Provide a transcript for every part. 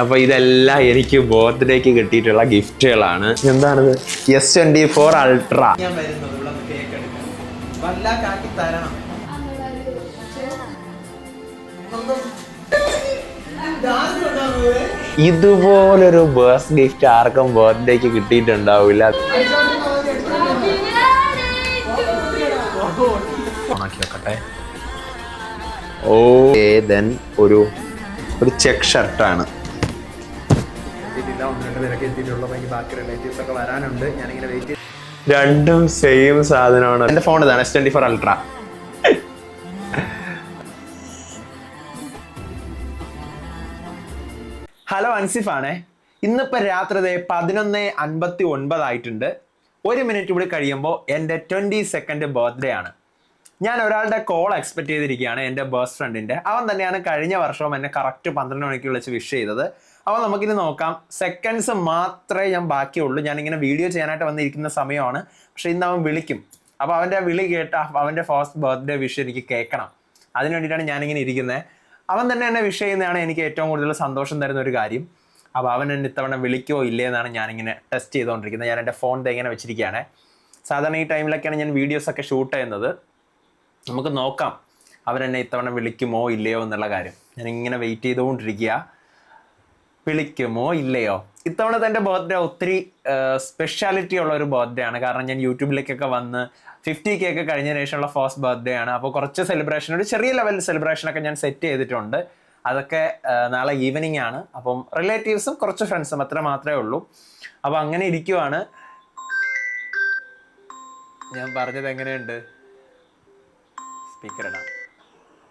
അപ്പൊ ഇതെല്ലാം എനിക്ക് ബർത്ത്ഡേക്ക് കിട്ടിയിട്ടുള്ള ഗിഫ്റ്റുകളാണ്. എന്താണിത്? എസ് ട്വന്റി ഫോർ അൾട്ര ഞാൻ വരുന്നത് ഇവിടെ കേക്ക് എടുക്കാൻ. വല്ല കാക്കി തരണം ഇതുപോലൊരു ബേഴ്സ് ഗിഫ്റ്റ് ആർക്കും ബർത്ത്ഡേക്ക് കിട്ടിയിട്ടുണ്ടാവില്ല. ഓണാക്കി വെക്കട്ടെ ഓ ദെൻ ഒരു ഒരു ചെക്ക് ഷർട്ടാണ്. എത്തിയിട്ടില്ല ഒന്ന് രണ്ട് പേരൊക്കെ എത്തിയിട്ടുള്ളൂ. എനിക്ക് ബാക്കി റിലേറ്റീവ്സ് ഒക്കെ വരാനുണ്ട്. ഞാനിങ്ങനെ വെയിറ്റ് രണ്ടും സെയിം സാധനമാണ്. എന്റെ ഫോൺ ഇതാണ് S twenty four ultra hello അൻസിഫാണേ. ഇന്നിപ്പോ രാത്രി ദേ പതിനൊന്ന് അൻപത്തി ഒൻപതായിട്ടുണ്ട് ഒരു മിനിറ്റ് കൂടി കഴിയുമ്പോൾ എന്റെ ട്വന്റി സെക്കൻഡ് ബർത്ത്ഡേ ആണ്. ഞാൻ ഒരാളുടെ കോൾ എക്സ്പെക്ട് ചെയ്തിരിക്കുകയാണ് എന്റെ ബേസ്റ്റ് ഫ്രണ്ടിന്റെ അവൻ തന്നെയാണ് കഴിഞ്ഞ വർഷവും എന്നെ കറക്റ്റ് പന്ത്രണ്ട് മണിക്ക് വിളിച്ച് വിഷ് ചെയ്തത്. അപ്പോൾ നമുക്കിനി നോക്കാം. സെക്കൻഡ്സ് മാത്രമേ ഞാൻ ബാക്കിയുള്ളൂ. ഞാനിങ്ങനെ വീഡിയോ ചെയ്യാനായിട്ട് വന്നിരിക്കുന്ന സമയമാണ്. പക്ഷെ ഇന്ന് അവൻ വിളിക്കും. അപ്പോൾ അവന്റെ വിളി കേട്ട അവന്റെ ഫസ്റ്റ് ബർത്ത്ഡേ വിഷ് എനിക്ക് കേൾക്കണം. അതിന് വേണ്ടിയിട്ടാണ് ഞാനിങ്ങനെ ഇരിക്കുന്നത് അവൻ തന്നെ എന്നെ വിഷ് ചെയ്യുന്നതാണ് എനിക്ക് ഏറ്റവും കൂടുതൽ സന്തോഷം തരുന്ന ഒരു കാര്യം. അപ്പോൾ അവൻ എന്നെ ഇത്തവണ വിളിക്കുമോ ഇല്ലേ എന്നാണ് ഞാനിങ്ങനെ ടെസ്റ്റ് ചെയ്തുകൊണ്ടിരിക്കുന്നത് ഞാൻ എന്റെ ഫോൺ ഇങ്ങനെ വെച്ചിരിക്കുകയാണ്. സാധാരണ ഈ ടൈമിലൊക്കെയാണ് ഞാൻ വീഡിയോസ് ഒക്കെ ഷൂട്ട് ചെയ്യുന്നത്. നമുക്ക് നോക്കാം. അവരെന്നെ ഇത്തവണ വിളിക്കുമോ ഇല്ലയോ എന്നുള്ള കാര്യം. ഞാൻ ഇങ്ങനെ വെയിറ്റ് ചെയ്തുകൊണ്ടിരിക്കുക വിളിക്കുമോ? ഇല്ലയോ? ഇത്തവണ എന്റെ ബർത്ത്ഡേ ഒത്തിരി സ്പെഷ്യാലിറ്റി ഉള്ള ഒരു ബർത്ത്ഡേ ആണ്. കാരണം ഞാൻ യൂട്യൂബിലേക്കൊക്കെ വന്ന് ഫിഫ്റ്റി കെ ഒക്കെ കഴിഞ്ഞ ശേഷമുള്ള ഫസ്റ്റ് ബർത്ത്ഡേ ആണ്. അപ്പോൾ കുറച്ച് സെലിബ്രേഷൻ ഒരു ചെറിയ ലെവൽ സെലിബ്രേഷൻ ഒക്കെ ഞാൻ സെറ്റ് ചെയ്തിട്ടുണ്ട്. അതൊക്കെ നാളെ ഈവനിങ് ആണ്. അപ്പം റിലേറ്റീവ്സും കുറച്ച് ഫ്രണ്ട്സും അത്ര മാത്രമേ ഉള്ളൂ. അപ്പോൾ അങ്ങനെ ഇരിക്കുവാണ്. ഞാൻ പറഞ്ഞത് എങ്ങനെയുണ്ട്? സ്പീക്കർ ഇടാം.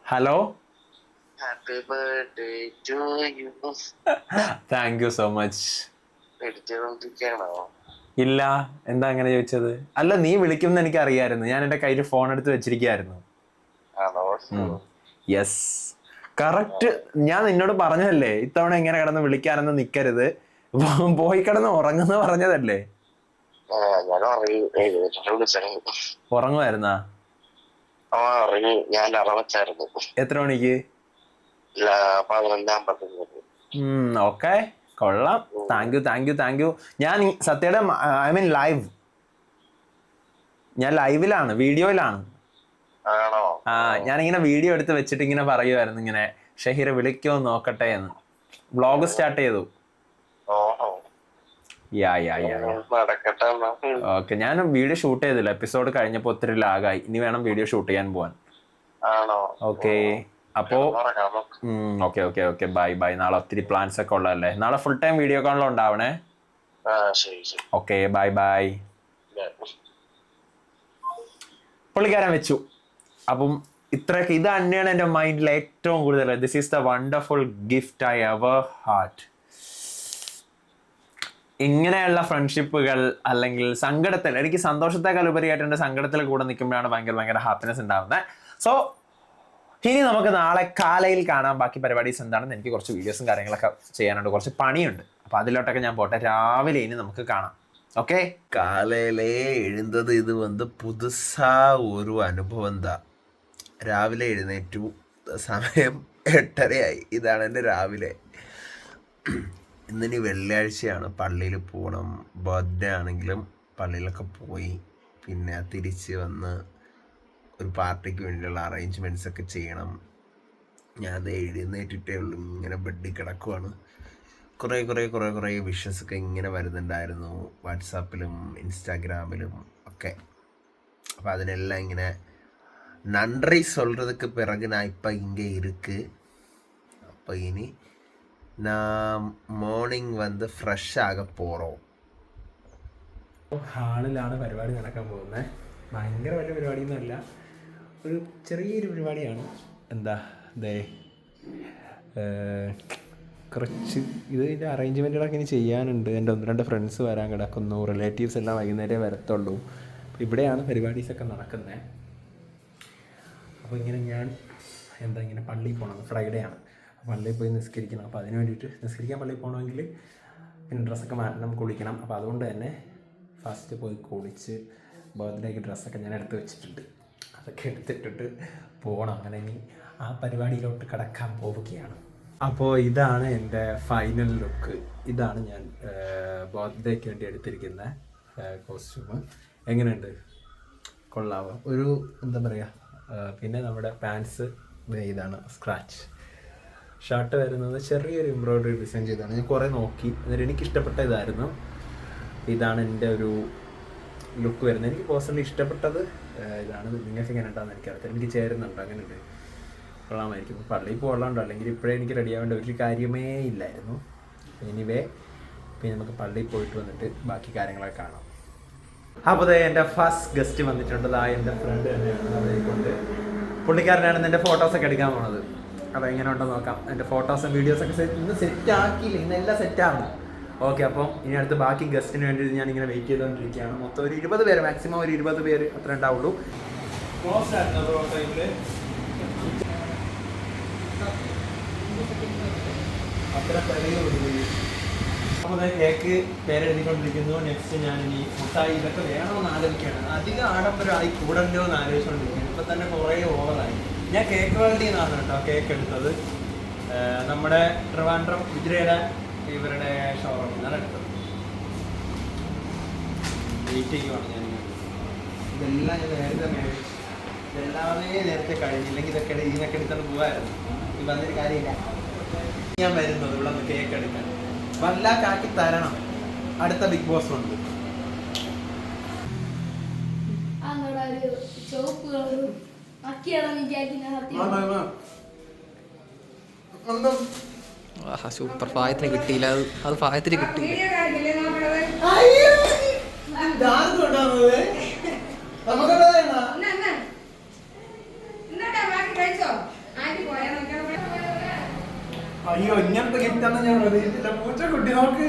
Hello happy birthday to you thank you so much ഇല്ല. എന്താ അങ്ങനെ ചോദിച്ചത്? അല്ല നീ വിളിക്കുമെന്ന് എനിക്ക് അറിയായിരുന്നു ഞാൻ എന്റെ കയ്യിൽ ഫോൺ എടുത്ത് വെച്ചിരിക്കുകയായിരുന്നു. ആണോ? യെസ് കറക്റ്റ് ഞാൻ നിന്നോട് പറഞ്ഞതല്ലേ ഇത്തവണ എങ്ങനെ കിടന്ന് വിളിക്കാനൊന്നും നിക്കരുത്. പോയി കിടന്ന് ഉറങ്ങുന്ന പറഞ്ഞതല്ലേ? ഉറങ്ങുമായിരുന്നാ? ഞാൻ എത്ര മണിക്ക്? പതിനൊന്ന് അമ്പത്തഞ്ച് ഓക്കെ. കൊള്ളാം. Thank you thank you thank you. ഞാൻ സത്യയുടെ ഐ മീൻ ലൈവ്. ഞാൻ ലൈവിലാണ് വീഡിയോയിലാണ്. ആ ഞാനിങ്ങനെ വീഡിയോ എടുത്ത് വെച്ചിട്ട് ഇങ്ങനെ പറയുമായിരുന്നു ഇങ്ങനെ ഷഹീർ വിളിക്കോ നോക്കട്ടെ എന്ന്. വ്ളോഗ് സ്റ്റാർട്ട് ചെയ്തു. Yeah yeah yeah. ഓക്കെ ഞാൻ വീഡിയോ ഷൂട്ട് ചെയ്തില്ല. എപ്പിസോഡ് കഴിഞ്ഞപ്പോൾ ഒത്തിരി ലാഗായി ഇനി വേണം വീഡിയോ ഷൂട്ട് ചെയ്യാൻ പോവാൻ. ഓക്കെ. അപ്പോ. Okay okay okay. Bye bye. നാളെ ഒത്തിരി പ്ലാൻസ് ഒക്കെ ഉള്ളതല്ലേ? നാളെ ഫുൾ ടൈം വീഡിയോ കോളിൽ ഉണ്ടാവണേ ആ ശരി ശരി. Okay bye bye. പുള്ളിക്കാരൻ വെച്ചു. അപ്പം ഇത്രയൊക്കെ ഇത് തന്നെയാണ് എന്റെ മൈൻഡിൽ ഏറ്റവും കൂടുതൽ. This is the wonderful gift I our heart ഇങ്ങനെയുള്ള ഫ്രണ്ട്ഷിപ്പുകൾ അല്ലെങ്കിൽ സങ്കടത്തിൽ എനിക്ക് സന്തോഷത്തെക്കാൾ ഉപരിയായിട്ട് എന്റെ സങ്കടത്തിൽ കൂടെ നിൽക്കുമ്പോഴാണ് ഭയങ്കര ഭയങ്കര ഹാപ്പിനെസ് ഉണ്ടാവുന്നത്. സോ ഇനി നമുക്ക് നാളെ കാലയിൽ കാണാം ബാക്കി പരിപാടീസ് എന്താണെന്ന്. എനിക്ക് കുറച്ച് വീഡിയോസും കാര്യങ്ങളൊക്കെ ചെയ്യാനുണ്ട്. കുറച്ച് പണിയുണ്ട്. അപ്പോൾ അതിലോട്ടൊക്കെ ഞാൻ പോട്ടെ. രാവിലെ ഇനി നമുക്ക് കാണാം. ഓക്കെ കാലയിലെ എഴുന്നത് ഇത് വന്ന് പുതുസാ ഒരു അനുഭവം എന്താ രാവിലെ എഴുന്നേറ്റു. സമയം എട്ടരയായി. ഇതാണ് എന്റെ രാവിലെ. ഇന്നിനി വെള്ളിയാഴ്ചയാണ്. പള്ളിയിൽ പോകണം ബർത്ത്ഡേ ആണെങ്കിലും പള്ളിയിലൊക്കെ പോയി. പിന്നെ തിരിച്ച് വന്ന് ഒരു പാർട്ടിക്ക് വേണ്ടിയുള്ള അറേഞ്ച്മെൻറ്റ്സ് ഒക്കെ ചെയ്യണം ഞാൻ അത് എഴുന്നേറ്റിട്ടേ ഉള്ളൂ ഇങ്ങനെ ബെഡിൽ കിടക്കുവാണ് കുറേ കുറേ കുറേ കുറേ വിഷസ് ഒക്കെ ഇങ്ങനെ വരുന്നുണ്ടായിരുന്നു വാട്സാപ്പിലും ഇൻസ്റ്റാഗ്രാമിലും ഒക്കെ അപ്പോൾ അതിനെല്ലാം ഇങ്ങനെ நன்றி சொல்கிறதுக்கு பிறகு நான் இப்போ இங்கே இருக்கு அப்போ இனி நான் மார்னிங் வந்து ஃப்ரெஷ் ஆக போகிறோம் ഹാളിലാണ് പരിപാടി നടക്കാൻ പോകുന്നത് ഭയങ്കര വലിയ പരിപാടിയൊന്നുമല്ല ഒരു ചെറിയൊരു പരിപാടിയാണ്. എന്താ? ദേ കുറച്ച് ഇത് ഇതിന്റെ അറേഞ്ച്മെന്റുകളൊക്കെ ഇനി ചെയ്യാനുണ്ട്. എന്റെ ഒന്ന് രണ്ട് ഫ്രണ്ട്സ് വരാൻ കിടക്കുന്നു. റിലേറ്റീവ്സ് എല്ലാം വൈകുന്നേരം വരത്തുള്ളൂ. അപ്പോൾ ഇവിടെയാണ് പരിപാടീസൊക്കെ നടക്കുന്നത് അപ്പോൾ ഇങ്ങനെ ഞാൻ എന്താ ഇങ്ങനെ പള്ളിയിൽ പോകണം ഫ്രൈഡേ ആണ്. പള്ളിയിൽ പോയി നിസ്കരിക്കണം. അപ്പോൾ അതിന് വേണ്ടിയിട്ട് നിസ്കരിക്കാൻ പള്ളിയിൽ പോകണമെങ്കിൽ പിന്നെ ഡ്രസ്സൊക്കെ മാറ്റണം കുളിക്കണം. അപ്പോൾ അതുകൊണ്ട് തന്നെ ഫസ്റ്റ് പോയി കുളിച്ച് ബർത്ത്ഡേക്ക് ഡ്രസ്സൊക്കെ ഞാൻ എടുത്ത് വെച്ചിട്ടുണ്ട്. അതൊക്കെ എടുത്തിട്ടിട്ട് പോകണം അങ്ങനെ ഇനി ആ പരിപാടിയിലോട്ട് കടക്കാൻ പോവുകയാണ്. അപ്പോൾ ഇതാണ് എന്റെ ഫൈനൽ ലുക്ക് ഇതാണ് ഞാൻ ബർത്ത്ഡേക്ക് വേണ്ടി എടുത്തിരിക്കുന്ന കോസ്റ്റ്യൂം എങ്ങനെയുണ്ട്? കൊള്ളാവോ? ഒരു എന്താ പറയുക പിന്നെ നമ്മുടെ പാൻസ് ഇതാണ് സ്ക്രാച്ച് ഷർട്ട് വരുന്നത് ചെറിയൊരു എംബ്രോയിഡറി ഡിസൈൻ ചെയ്താണ് ഞാൻ കുറേ നോക്കി. എന്നിട്ട് എനിക്ക് ഇഷ്ടപ്പെട്ട ഇതായിരുന്നു. ഇതാണ് എന്റെ ഒരു ലുക്ക് വരുന്നത്. എനിക്ക് പേഴ്സണലി ഇഷ്ടപ്പെട്ടത് ഇതാണ് നിങ്ങൾക്ക് എങ്ങനെ ഉണ്ടാകുന്ന എനിക്കറിയത്തില്ല. എനിക്ക് ചേരുന്നുണ്ട് അങ്ങനെയുണ്ട്. കൊള്ളാമായിരിക്കും. ഇപ്പോൾ പള്ളിയിൽ പോകാനുണ്ടോ അല്ലെങ്കിൽ ഇപ്പോഴേ എനിക്ക് റെഡി ആവേണ്ട ഒരു കാര്യമേ ഇല്ലായിരുന്നു. എനിവേ പിന്നെ നമുക്ക് പള്ളിയിൽ പോയിട്ട് വന്നിട്ട് ബാക്കി കാര്യങ്ങളൊക്കെ കാണാം. അപ്പോൾ അതെ എന്റെ ഫസ്റ്റ് ഗസ്റ്റ് വന്നിട്ടുണ്ട്. ആ എന്റെ ഫ്രണ്ട് തന്നെയാണ്. അതിനെക്കൊണ്ട് പുള്ളിക്കാരനാണ് എന്റെ ഫോട്ടോസൊക്കെ എടുക്കാൻ പോണത്. അപ്പോൾ എങ്ങനെ ഉണ്ടോ നോക്കാം. എന്റെ ഫോട്ടോസും വീഡിയോസൊക്കെ ഇന്ന് സെറ്റ് ആക്കിയില്ല? ഇന്ന് എല്ലാം സെറ്റാണ് ഓക്കെ അപ്പോൾ ഇനി അടുത്ത് ബാക്കി ഗസ്റ്റിന് വേണ്ടി ഞാൻ ഇങ്ങനെ വെയിറ്റ് ചെയ്തുകൊണ്ടിരിക്കുകയാണ് മൊത്തം ഒരു ഇരുപത് പേര് മാക്സിമം ഒരു ഇരുപത് പേര് അത്ര ഉണ്ടാവുള്ളൂ. കേക്ക് പേരെഴുതിക്കൊണ്ടിരിക്കുന്നു. നെക്സ്റ്റ് ഞാൻ ഇനി മുട്ടായി ഇതൊക്കെ വേണമെന്ന് ആലോചിക്കുകയാണ്. അധികം ആഡംബരമായി കൂടണ്ടോ എന്ന് ആലോചിച്ചുകൊണ്ടിരിക്കുകയാണ് ഇപ്പം തന്നെ കുറേ ഓവറായി ഞാൻ കേക്ക് വേൾഡിൽ നിന്നാണ് കേട്ടോ കേക്ക് എടുത്തത്. നമ്മുടെ ട്രിവാൻഡ്രം വിജയയുടെ ഇവരുടെ ഷോറൂമിൽ നിന്നാണ് എടുത്തത്. വെയിറ്റ് ചെയ്യുവാണ് ഞാൻ ഇതെല്ലാം ഞാൻ നേരത്തെ മേടിച്ചു. ഇതെല്ലാമേ നേരത്തെ കഴിഞ്ഞില്ലെങ്കിൽ ഇതൊക്കെ ഇതിനൊക്കെ എടുത്തോണ്ട് പോകാമായിരുന്നു ഇപ്പം അതിന് കാര്യമില്ല. ഞാൻ വരുന്നത് ഇവിടെ നിന്ന് കേക്ക് എടുക്കാൻ. കാക്കി തരണം. അടുത്ത ബിഗ് ബോസ് ഉണ്ട് അങ്ങടെ സൂപ്പർ ഫായത്തിന് കിട്ടിയില്ല. അത് അത് ഫായത്തിന് കിട്ടിയില്ല അയ്യോ ഇങ്ങനത്തെ ഗിഫ്റ്റ് ആണ് ഞാൻ പ്രതീക്ഷിച്ചില്ല. പൂച്ചക്കുട്ടി നോക്ക്.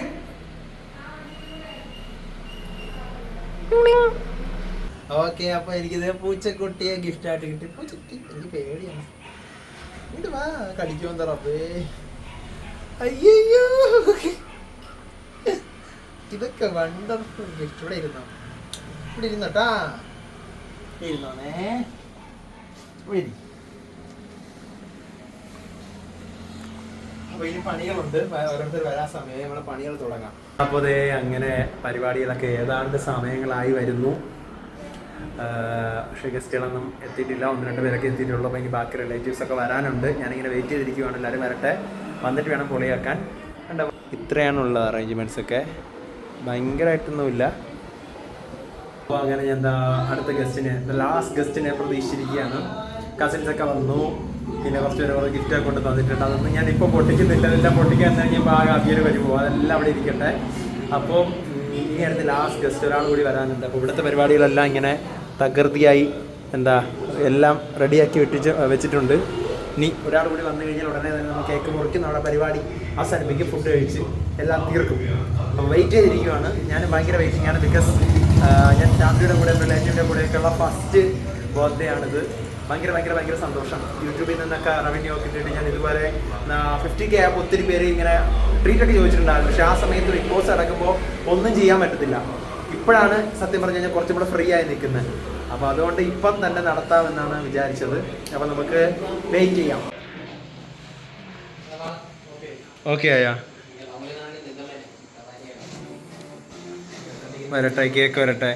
ഓക്കെ അപ്പൊ എനിക്കിത് പൂച്ചക്കുട്ടിയെ ഗിഫ്റ്റ് ആയിട്ട് കിട്ടി. പൂച്ചക്കുട്ടി എനിക്ക് പേടിയാണ്. ഇത് വാ കടിക്കുമോ തറപ്പേ അയ്യോ ഇതൊക്കെ വണ്ടർഫുൾ ഇവിടെ ഇരുന്നോ? ഇവിടെ ഇരുന്നോട്ടാ ഇരുന്നോണേ. ഇവിടെ. അപ്പൊ ഇനി പണികളുണ്ട്. പണികൾ ദേ അങ്ങനെ പരിപാടികളൊക്കെ ഏതാണ്ട് സമയങ്ങളായി വരുന്നു. പക്ഷെ ഗസ്റ്റുകളൊന്നും എത്തിയിട്ടില്ല. ഒന്ന് രണ്ട് പേരൊക്കെ എത്തിയിട്ടുള്ളൂ. അപ്പോൾ എനിക്ക് ബാക്കി റിലേറ്റീവ്സ് ഒക്കെ വരാനുണ്ട്. ഞാനിങ്ങനെ വെയിറ്റ് ചെയ്തിരിക്കുവാണ്. എല്ലാവരും വരട്ടെ. വന്നിട്ട് വേണം പൊളിയാക്കാൻ കണ്ട? ഇത്രയാണുള്ള അറേഞ്ച്മെന്റ്സ് ഒക്കെ. ഭയങ്കരമായിട്ടൊന്നുമില്ല അപ്പോൾ അങ്ങനെ ഞാൻ എന്താ അടുത്ത ഗസ്റ്റിനെ ലാസ്റ്റ് ഗസ്റ്റിനെ പ്രതീക്ഷിച്ചിരിക്കുകയാണ്. കസിൻസ് ഒക്കെ വന്നു. പിന്നെ കുറച്ച് പേര് ഗിഫ്റ്റ് കൊണ്ട് തന്നിട്ടുണ്ട്. അതൊന്നും ഞാൻ ഇപ്പോൾ പൊട്ടിക്കുന്നില്ല. അതെല്ലാം പൊട്ടിക്കാൻ കഴിഞ്ഞപ്പോൾ ആ അവിയൽ വരുമോ? അതെല്ലാം അവിടെ ഇരിക്കട്ടെ. അപ്പോൾ ഇനി അടുത്ത് ലാസ്റ്റ് ഗസ്റ്റ് ഒരാൾ കൂടി വരാനുണ്ട്. അപ്പോൾ ഇവിടുത്തെ പരിപാടികളെല്ലാം ഇങ്ങനെ തകൃതിയായി എന്താ എല്ലാം റെഡിയാക്കി വെട്ടിച്ച് വെച്ചിട്ടുണ്ട്. ഇനി ഒരാൾ കൂടി വന്നു കഴിഞ്ഞാൽ ഉടനെ തന്നെ നമ്മൾ കേക്ക് മുറിക്കും നമ്മുടെ പരിപാടി അവസാനിപ്പിക്കും ഫുഡ് കഴിച്ച് എല്ലാം തീർക്കും. അപ്പോൾ വെയിറ്റ് ചെയ്തിരിക്കുവാണ് ഞാൻ ഭയങ്കര വെയിറ്റിംഗ് ആണ് ബിക്കോസ് ഞാൻ ഫാമിലിയുടെ കൂടെ റിലേറ്റീവിന്റെ കൂടെയൊക്കെയുള്ള ഫസ്റ്റ് ബർത്ത്ഡേ ആണിത്. ഭയങ്കര ഭയങ്കര ഭയങ്കര സന്തോഷം. യൂട്യൂബിൽ നിന്നൊക്കെ റവന്യൂ ഒക്കെ കിട്ടിയിട്ട് ഞാൻ ഇതുപോലെ ഫിഫ്റ്റി കെ ആപ്പ് ഒത്തിരി പേര് ഇങ്ങനെ ട്രീറ്റ് ഒക്കെ ചോദിച്ചിട്ടുണ്ടായിരുന്നു. പക്ഷേ ആ സമയത്ത് ബോസ് അടക്കുമ്പോൾ ഒന്നും ചെയ്യാൻ പറ്റത്തില്ല. ഇപ്പോഴാണ് സത്യം പറഞ്ഞു കഴിഞ്ഞാൽ കുറച്ചും കൂടെ ഫ്രീ ആയി നിൽക്കുന്നത്. അപ്പോൾ അതുകൊണ്ട് ഇപ്പം തന്നെ നടത്താമെന്നാണ് വിചാരിച്ചത്. അപ്പോൾ നമുക്ക് വെയിറ്റ് ചെയ്യാം. ഓക്കെ ആയാ. വരട്ടെ കേക്ക് വരട്ടെ.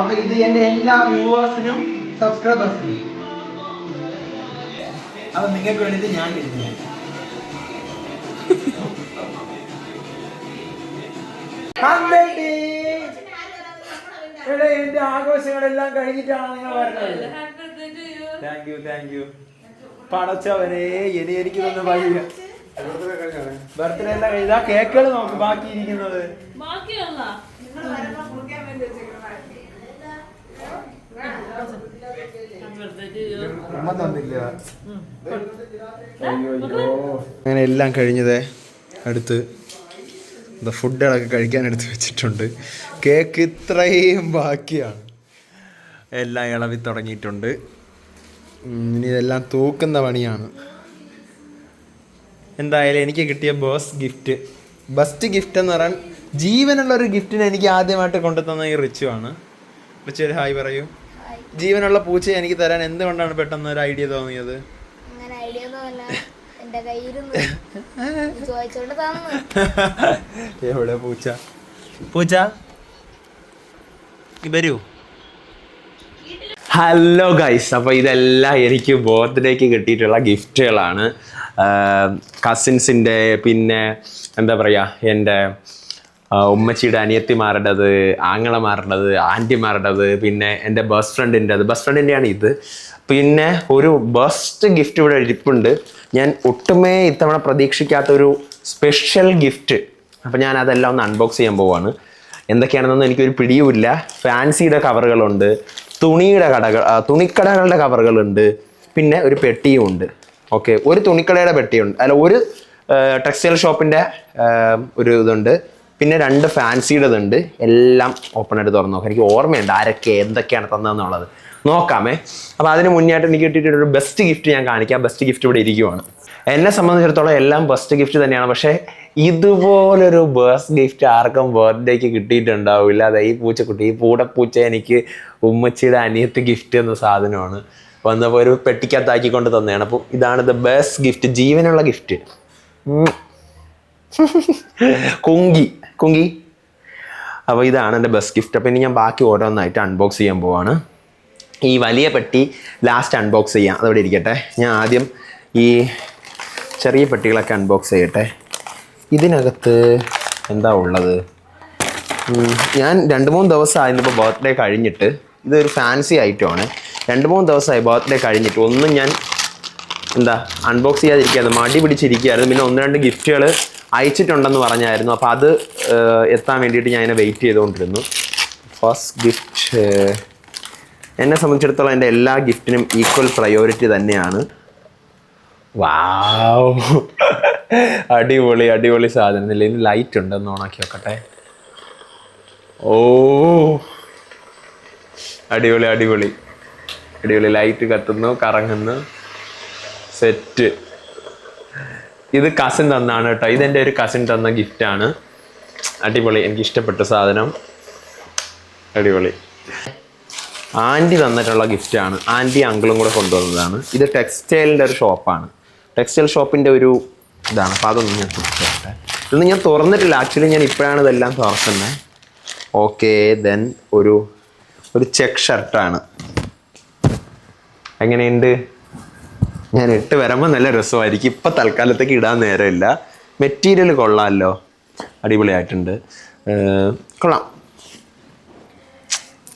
അപ്പൊ ഇത് എന്റെ എല്ലാ വ്യൂവേഴ്സിനും സബ്സ്ക്രൈബേഴ്സിനും അപ്പൊ നിങ്ങൾക്ക് വേണ്ടിയിട്ട് ഞാൻ കിട്ടുന്നു എന്റെ ആഘോഷങ്ങളെല്ലാം കഴിഞ്ഞിട്ടാണ് നിങ്ങൾ വരുന്നത്? താങ്ക് യു താങ്ക് യു പടച്ചവനെ ഇനി എനിക്ക് തന്നെ വയ്യ. ബർത്ത്ഡേ എല്ലാം കഴിഞ്ഞാ കേക്കുകൾ നോക്ക് ബാക്കി ഇരിക്കുന്നത് അമ്മ തന്നില്ല. അങ്ങനെ എല്ലാം കഴിഞ്ഞതേ അടുത്ത് എന്താ ഫുഡുകളൊക്കെ കഴിക്കാൻ എടുത്ത് വെച്ചിട്ടുണ്ട്. കേക്ക് ഇത്രയും ബാക്കിയാണ്. എല്ലാം ഇളവി തുടങ്ങിയിട്ടുണ്ട്. ഇനി ഇതെല്ലാം തൂക്കുന്ന പണിയാണ്. എന്തായാലും എനിക്ക് കിട്ടിയ ബോസ് ഗിഫ്റ്റ് ബെസ്റ്റ് ഗിഫ്റ്റ് എന്ന് പറയാൻ ജീവനുള്ള ഒരു ഗിഫ്റ്റിന് എനിക്ക് ആദ്യമായിട്ട് കൊണ്ടുതന്ന ഈ റിച്ചു ആണ്. റിച്ചു ഒരു ഹായ് പറയൂ. ജീവനുള്ള പൂച്ചയെ എനിക്ക് തരാൻ എന്തുകൊണ്ടാണ് പെട്ടെന്ന് ഒരു ഐഡിയ തോന്നിയത്? അങ്ങനെ ഐഡിയ എന്റെ എവിടെ പൂച്ച? പൂച്ച? വരൂ. ഹലോ ഗൈസ് അപ്പോൾ ഇതെല്ലാം എനിക്ക് ബർത്ത്ഡേക്ക് കിട്ടിയിട്ടുള്ള ഗിഫ്റ്റുകളാണ്. കസിൻസിന്റെ പിന്നെ എന്താ പറയുക എന്റെ ഉമ്മച്ചിയുടെ അനിയത്തിമാരുടേത് ആങ്ങളമാരുടേത് ആന്റിമാരുടേത് പിന്നെ എന്റെ ബെസ്റ്റ് ഫ്രണ്ടിന്റെത് ബെസ്റ്റ് ഫ്രണ്ടിന്റെയാണ് ഇത്. പിന്നെ ഒരു ബെസ്റ്റ് ഗിഫ്റ്റ് ഇവിടെ ഇരിപ്പുണ്ട് ഞാൻ ഒട്ടുമേ ഇത്തവണ പ്രതീക്ഷിക്കാത്ത ഒരു സ്പെഷ്യൽ ഗിഫ്റ്റ് അപ്പോൾ ഞാൻ അതെല്ലാം ഒന്ന് അൺബോക്സ് ചെയ്യാൻ പോവാണ്. എന്തൊക്കെയാണെന്നൊന്നും എനിക്കൊരു പിടിയുമില്ല. ഫാൻസിയുടെ കവറുകളുണ്ട്. തുണിയുടെ കടകൾ തുണിക്കടകളുടെ കവറുകളുണ്ട്. പിന്നെ ഒരു പെട്ടിയും ഉണ്ട്. ഓക്കെ ഒരു തുണിക്കടയുടെ പെട്ടിയുണ്ട്. അല്ല ഒരു ടെക്സ്റ്റൈൽ ഷോപ്പിന്റെ ഒരു ഇതുണ്ട്. പിന്നെ രണ്ട് ഫാൻസിയുടേതുണ്ട്. എല്ലാം ഓപ്പൺ ആയിട്ട് തുറന്നു നോക്കാം. എനിക്ക് ഓർമ്മയുണ്ട് ആരൊക്കെ എന്തൊക്കെയാണ് തന്നതെന്നുള്ളത്. നോക്കാമേ. അപ്പോൾ അതിന് മുന്നേയായിട്ട് എനിക്ക് കിട്ടിയിട്ടൊരു ബെസ്റ്റ് ഗിഫ്റ്റ് ഞാൻ കാണിക്കാം. ബെസ്റ്റ് ഗിഫ്റ്റ് ഇവിടെ ഇരിക്കുവാണ്. എന്നെ സംബന്ധിച്ചിടത്തോളം എല്ലാം ബെസ്റ്റ് ഗിഫ്റ്റ് തന്നെയാണ്. പക്ഷേ ഇതുപോലൊരു ബേസ്റ്റ് ഗിഫ്റ്റ് ആർക്കും ബർത്ത്ഡേക്ക് കിട്ടിയിട്ടുണ്ടാവില്ല. അതെ ഈ പൂച്ചക്കുട്ടി ഈ പൂടപ്പൂച്ച എനിക്ക് ഉമ്മച്ചിയുടെ അനിയത്ത് ഗിഫ്റ്റ് എന്ന സാധനമാണ് വന്നപ്പോൾ ഒരു പെട്ടിക്കകത്താക്കിക്കൊണ്ട് തന്നെയാണ്. അപ്പോൾ ഇതാണ് ദ ബെസ്റ്റ് ഗിഫ്റ്റ് ജീവനുള്ള ഗിഫ്റ്റ് കുങ്കി. കുങ്കി. അപ്പോൾ ഇതാണ് എന്റെ ബെസ്റ്റ് ഗിഫ്റ്റ് അപ്പോൾ ഇനി ഞാൻ ബാക്കി ഓരോന്നായിട്ട് അൺബോക്സ് ചെയ്യാൻ പോവാണ്. ഈ വലിയ പെട്ടി ലാസ്റ്റ് അൺബോക്സ് ചെയ്യാം. അതവിടെ ഇരിക്കട്ടെ. ഞാൻ ആദ്യം ഈ ചെറിയ പെട്ടികളൊക്കെ അൺബോക്സ് ചെയ്യട്ടെ. ഇതിനകത്ത് എന്താ ഉള്ളത്? ഞാൻ രണ്ട് മൂന്ന് ദിവസമായി ഇപ്പോൾ ബർത്ത്ഡേ കഴിഞ്ഞിട്ട്. ഇതൊരു ഫാൻസി ഐറ്റമാണ് രണ്ട് മൂന്ന് ദിവസമായി ബർത്ത്ഡേ കഴിഞ്ഞിട്ട്. ഒന്നും ഞാൻ എന്താ അൺബോക്സ് ചെയ്യാതിരിക്കുകയായിരുന്നു മടി പിടിച്ചിരിക്കുകയായിരുന്നു. പിന്നെ ഒന്ന് രണ്ട് ഗിഫ്റ്റുകൾ അയച്ചിട്ടുണ്ടെന്ന് പറഞ്ഞായിരുന്നു. അപ്പോൾ അത് എത്താൻ വേണ്ടിയിട്ട് ഞാൻ അതിനെ വെയിറ്റ് ചെയ്തുകൊണ്ടിരുന്നു ഫസ്റ്റ് ഗിഫ്റ്റ് എന്നെ സംബന്ധിച്ചിടത്തോളം എന്റെ എല്ലാ ഗിഫ്റ്റിനും ഈക്വൽ പ്രയോറിറ്റി തന്നെയാണ്. വാവ് അടിപൊളി അടിപൊളി സാധനം. ഇല്ല ഇനി ലൈറ്റ് ഉണ്ട് ഒന്ന് ഓണാക്കി വെക്കട്ടെ. ഓ. അടിപൊളി അടിപൊളി. അടിപൊളി. ലൈറ്റ് കത്തുന്നു കറങ്ങുന്നു. സെറ്റ്. ഇത് കസിൻ തന്നാണ് കേട്ടോ. ഇതെന്റെ ഒരു കസിൻ തന്ന ഗിഫ്റ്റാണ് അടിപൊളി. എനിക്ക് ഇഷ്ടപ്പെട്ട സാധനം. അടിപൊളി. ആന്റി തന്നിട്ടുള്ള ഗിഫ്റ്റാണ് ആന്റി അങ്കിളും കൂടെ കൊണ്ടുവന്നതാണ്. ഇത് ടെക്സ്റ്റൈലിന്റെ ഒരു ഷോപ്പാണ് ടെക്സ്റ്റൈൽ ഷോപ്പിന്റെ ഒരു ഇതാണ്. അപ്പോൾ അതൊന്നും ഞാൻ തുറക്കട്ടെ. ഇതൊന്നും ഞാൻ തുറന്നിട്ടില്ല. ആക്ച്വലി ഞാൻ ഇപ്പോഴാണ് ഇതെല്ലാം തുറക്കുന്നത് ഓക്കെ ദെൻ ഒരു ഒരു ചെക്ക് ഷർട്ടാണ് എങ്ങനെയുണ്ട്? ഞാൻ ഇട്ട് വരുമ്പോൾ നല്ല രസമായിരിക്കും. ഇപ്പം തൽക്കാലത്തേക്ക് ഇടാൻ നേരമില്ല. മെറ്റീരിയൽ കൊള്ളാമല്ലോ അടിപൊളിയായിട്ടുണ്ട്. കൊള്ളാം.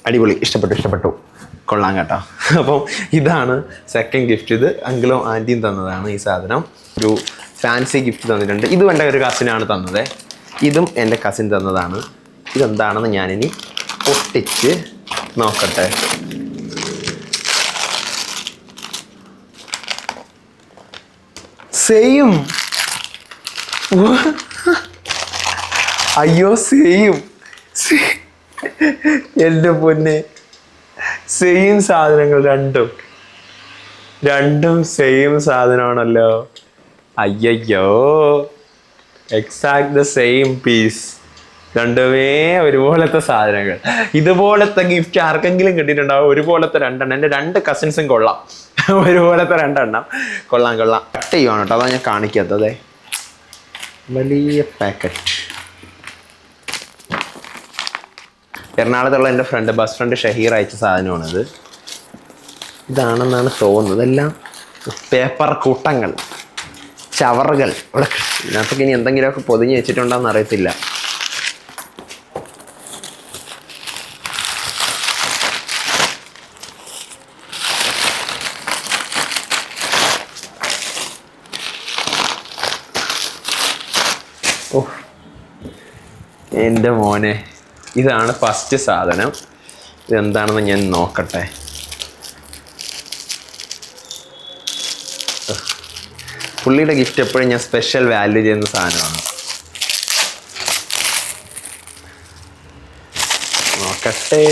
അടിപൊളി. ഇഷ്ടപ്പെട്ടു ഇഷ്ടപ്പെട്ടു. കൊള്ളാം കേട്ടോ. അപ്പം ഇതാണ് സെക്കൻഡ് ഗിഫ്റ്റ് ഇത് അങ്കിളും ആന്റിയും തന്നതാണ് ഈ സാധനം. ഒരു ഫാൻസി ഗിഫ്റ്റ് തന്നിട്ടുണ്ട്. ഇതും എന്റെ ഒരു കസിനാണ് തന്നത്. ഇതും എന്റെ കസിൻ തന്നതാണ്. ഇതെന്താണെന്ന് ഞാനിനി പൊട്ടിച്ച് നോക്കട്ടെ. സെയിം അയ്യോ സെയിം എന്റെ പൊന്നെ. സെയിം സാധനങ്ങൾ രണ്ടും. രണ്ടും സെയിം സാധനമാണല്ലോ. അയ്യയ്യോ. എക്സാക്ട് ദ സെയിം പീസ് രണ്ടുമേ ഒരുപോലത്തെ സാധനങ്ങൾ. ഇതുപോലത്തെ ഗിഫ്റ്റ് ആർക്കെങ്കിലും കിട്ടിയിട്ടുണ്ടാവും. ഒരുപോലത്തെ രണ്ടെണ്ണം. എന്റെ രണ്ട് കസിൻസും കൊള്ളാം. ഒരുപോലത്തെ രണ്ടെണ്ണം. കൊള്ളാം കൊള്ളാം. കട്ട് ചെയ്യുവാണ് കേട്ടോ. അതാ ഞാൻ കാണിക്കാത്തത്. വലിയ പാക്കറ്റ് എറണാകുളത്തുള്ള എന്റെ ഫ്രണ്ട് ബസ് ഫ്രണ്ട് ഷഹീർ അയച്ച സാധനമാണിത്. ഇതാണെന്നാണ് തോന്നുന്നത്. എല്ലാം പേപ്പർ കൂട്ടങ്ങൾ ചവറുകൾ. ഇവിടെ ഇതിനകത്തൊക്കെ ഇനി എന്തെങ്കിലുമൊക്കെ പൊതിഞ്ഞ് വെച്ചിട്ടുണ്ടോയെന്ന് അറിയത്തില്ല ഓ എന്റെ മോനെ ഇതാണ് ഫസ്റ്റ് സാധനം. ഇതെന്താണെന്ന് ഞാൻ നോക്കട്ടെ. പുള്ളിയുടെ ഗിഫ്റ്റ് എപ്പോഴും ഞാൻ സ്പെഷ്യൽ വാല്യൂ ചെയ്യുന്ന സാധനമാണ്. നോക്കട്ടെ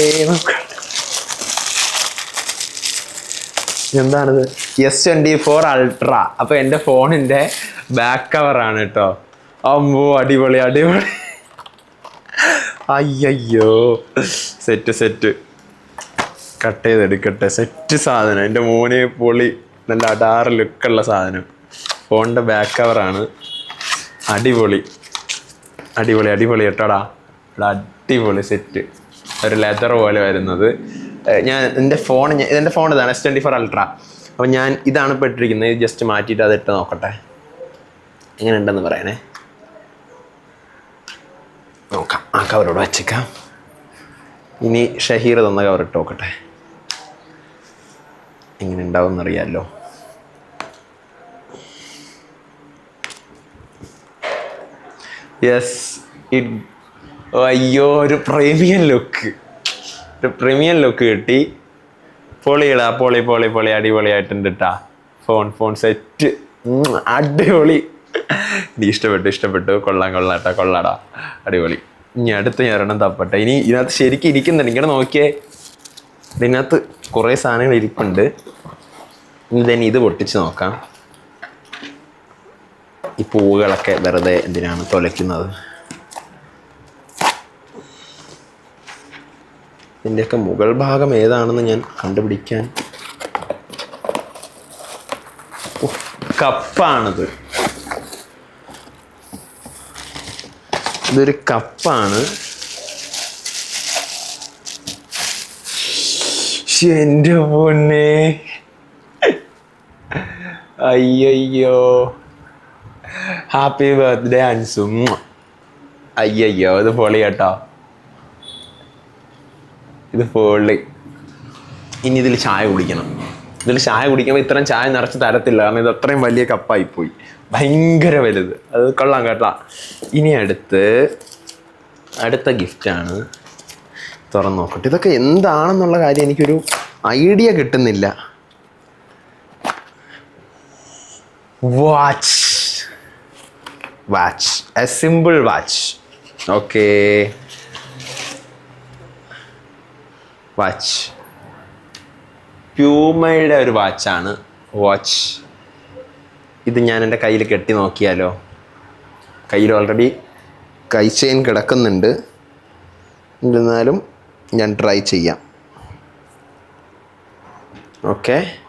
എന്താണിത്? എസ് ട്വന്റി ഫോർ അൾട്ര അപ്പോൾ എന്റെ ഫോണിന്റെ ബാക്ക് കവറാണ് കേട്ടോ. അമ്പോ അടിപൊളി അടിപൊളി. അയ്യയ്യോ. Set set. കട്ട് ചെയ്തെടുക്കട്ടെ. സെറ്റ് സാധനം. എന്റെ മോനെ പൊളി. നല്ല അടാറ് ലുക്കുള്ള സാധനം. ഫോണിന്റെ ബാക്ക് കവറാണ് അടിപൊളി. അടിപൊളി അടിപൊളി കേട്ടോടാ. അടിപൊളി സെറ്റ്. ഒരു ലെതർ പോലെ വരുന്നത്. ഞാൻ എന്റെ ഫോൺ ഇതെന്റെ ഫോൺ ഇതാണ്. എസ് ട്വന്റി ഫോർ അൾട്ര അപ്പം ഞാൻ ഇതാണ് ഇപ്പോൾ ഇട്ടിരിക്കുന്നത്. ജസ്റ്റ് മാറ്റിയിട്ട് അത് ഇട്ട് നോക്കട്ടെ. എങ്ങനെ ഉണ്ടെന്ന് പറയണേ നോക്കാം ആ കവറോട് വച്ചേക്കാം ഇനി ഷഹീർ തന്ന കവർ ഇട്ട് നോക്കട്ടെ. എങ്ങനെ ഉണ്ടാവും എന്നറിയാമല്ലോ യെസ് ഇറ്റ് അയ്യോ ഒരു പ്രീമിയം ലുക്ക് ഒരു പ്രീമിയം ലുക്ക് കിട്ടി. പൊളിയിടാ പൊളി പൊളി പൊളി അടിപൊളിയായിട്ടുണ്ട് കേട്ടാ ഫോൺ ഫോൺ സെറ്റ് അടിപൊളി. നീ ഇഷ്ടപ്പെട്ടു ഇഷ്ടപ്പെട്ടു. കൊള്ളാം കൊള്ളാം കേട്ടോ കൊള്ളാടാ. അടിപൊളി. ഇനി അടുത്ത ഞാൻ ഒരെണ്ണം തപ്പട്ടെ. ഇനി ഇതിനകത്ത് ശരിക്കും ഇരിക്കുന്നുണ്ട്. ഇങ്ങനെ നോക്കിയേ ഇതിനകത്ത് കുറേ സാധനങ്ങൾ ഇരിപ്പുണ്ട്. ഇനി തന്നെ ഇത് പൊട്ടിച്ച് നോക്കാം. ഈ പൂവുകളൊക്കെ വെറുതെ എന്തിനാണ് തുലയ്ക്കുന്നത്? ഇതിന്റെയൊക്കെ മുകൾ ഭാഗം ഏതാണെന്ന് ഞാൻ കണ്ടുപിടിക്കാൻ കപ്പാണിത്. ഇതൊരു കപ്പാണ്. എന്റെ പൊന്നെ. അയ്യോ ഹാപ്പി ബർത്ത്ഡേ അൻസും. അയ്യോ ഇത് പൊളി കേട്ടോ. ഇത് പൊളി. ഇനി ഇതിൽ ചായ കുടിക്കണം. ഇതിൽ ചായ കുടിക്കുമ്പോൾ ഇത്രയും ചായ നിറച്ച് തരത്തില്ല. കാരണം ഇത് അത്രയും വലിയ കപ്പായി പോയി. ഭയങ്കര വലുത്. അത് കൊള്ളാം കേട്ടാ. ഇനി അടുത്ത് അടുത്ത ഗിഫ്റ്റാണ് തുറന്നു നോക്കട്ടെ. ഇതൊക്കെ എന്താണെന്നുള്ള കാര്യം എനിക്കൊരു ഐഡിയ കിട്ടുന്നില്ല. Watch watch a simple watch okay watch പ്യൂമയുടെ ഒരു വാച്ചാണ് വാച്ച് ഇത് ഞാൻ എന്റെ കയ്യിൽ കെട്ടി നോക്കിയാലോ? കയ്യിൽ ഓൾറെഡി കൈ ചെയിൻ കിടക്കുന്നുണ്ട്. എന്നിരുന്നാലും ഞാൻ ട്രൈ ചെയ്യാം. Okay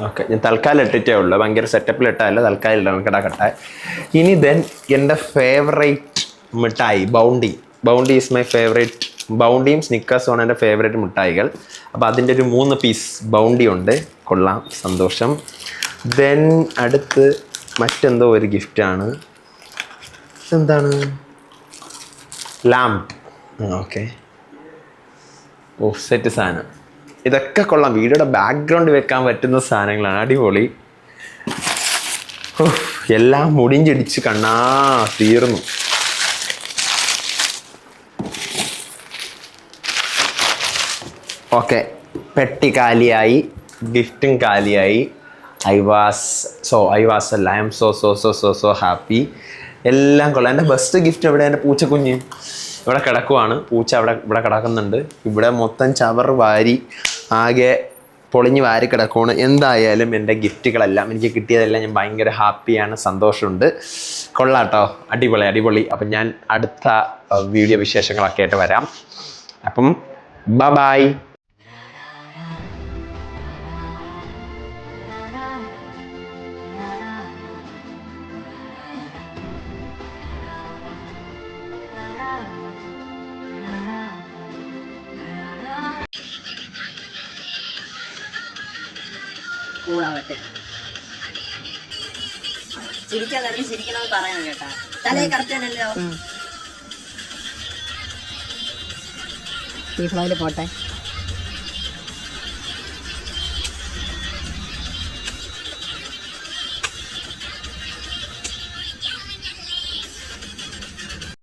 okay. ഞാൻ തൽക്കാലം ഇട്ടിട്ടേ ഉള്ളൂ. ഭയങ്കര സെറ്റപ്പിൽ ഇട്ടല്ല തൽക്കാലം കിടക്കട്ടെ ഇനി ദെൻ എന്റെ ഫേവറേറ്റ് മിഠായി Bounty Bounty is my favourite ബൗണ്ടിയും സ്നിക്കേഴ്സും ആണ് എന്റെ ഫേവറേറ്റ് മിഠായികൾ. അപ്പോൾ അതിന്റെ ഒരു മൂന്ന് പീസ് ബൗണ്ടി ഉണ്ട്. കൊള്ളാം സന്തോഷം. ദെൻ അടുത്ത് മറ്റെന്തോ ഒരു ഗിഫ്റ്റാണ് എന്താണ് ലാംപ് ഓക്കെ. ഓ സെറ്റ് സാധനം. ഇതൊക്കെ കൊള്ളാം. വീഡിയോയുടെ ബാക്ക്ഗ്രൗണ്ട് വെക്കാൻ പറ്റുന്ന സാധനങ്ങളാണ്. അടിപൊളി. എല്ലാം മുടിഞ്ചിടിച്ച് കണ്ണാ തീർന്നു. ഓക്കെ. പെട്ടി കാലിയായി ഗിഫ്റ്റും കാലിയായി. I was so I was അല്ല I'm so so so so so happy. എല്ലാം കൊള്ളാം. എന്റെ ബെസ്റ്റ് ഗിഫ്റ്റ് എവിടെ? എന്റെ പൂച്ചക്കുഞ്ഞ്. ഇവിടെ കിടക്കുവാണ്. പൂച്ച അവിടെ ഇവിടെ കിടക്കുന്നുണ്ട്. ഇവിടെ മൊത്തം ചവർ വാരി ആകെ പൊളിഞ്ഞ് വാരി കിടക്കുവാണ്. എന്തായാലും എന്റെ ഗിഫ്റ്റുകളെല്ലാം എനിക്ക് കിട്ടിയതെല്ലാം ഞാൻ ഭയങ്കര ഹാപ്പിയാണ് സന്തോഷമുണ്ട്. കൊള്ളാട്ടോ. അടിപൊളി അടിപൊളി. അപ്പം ഞാൻ അടുത്ത വീഡിയോ വിശേഷങ്ങളൊക്കെ ആയിട്ട് വരാം. അപ്പം ബ ബായ് കൂളാവട്ടെ ചിരിക്കാൻ തന്നെ ചിരിക്കണമെന്ന് പറയണം കേട്ടാ. തലേ കറക്റ്റാണല്ലോ ഈ ഫ്ലോയിൽ പോട്ടെ.